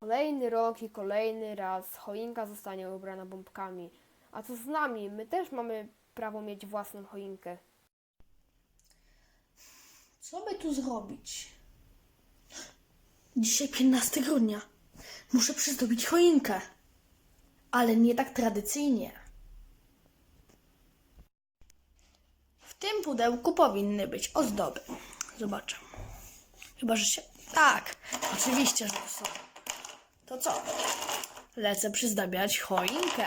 Kolejny rok i kolejny raz choinka zostanie ubrana bombkami. A co z nami? My też mamy prawo mieć własną choinkę. Co by tu zrobić? Dzisiaj 15 grudnia. Muszę przyzdobić choinkę. Ale nie tak tradycyjnie. W tym pudełku powinny być ozdoby. Zobaczę. Chyba, że się... Tak, oczywiście, że są. To co? Lecę przyzdabiać choinkę.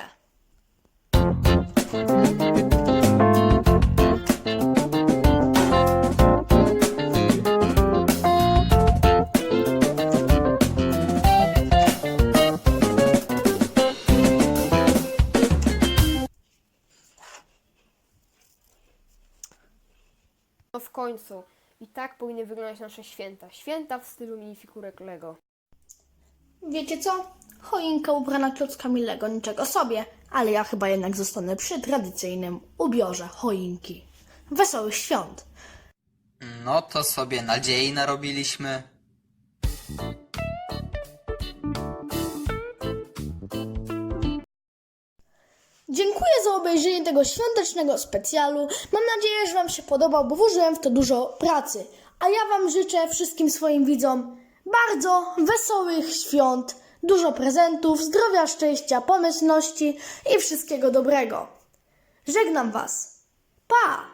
No w końcu. I tak powinny wyglądać nasze święta. Święta w stylu minifigurek Lego. Wiecie co? Choinka ubrana klockami Lego, niczego sobie, ale ja chyba jednak zostanę przy tradycyjnym ubiorze choinki. Wesołych świąt! No to sobie nadziei narobiliśmy. Dziękuję za obejrzenie tego świątecznego specjalu. Mam nadzieję, że Wam się podobał, bo włożyłem w to dużo pracy. A ja Wam życzę wszystkim swoim widzom bardzo wesołych świąt, dużo prezentów, zdrowia, szczęścia, pomyślności i wszystkiego dobrego. Żegnam Was. Pa!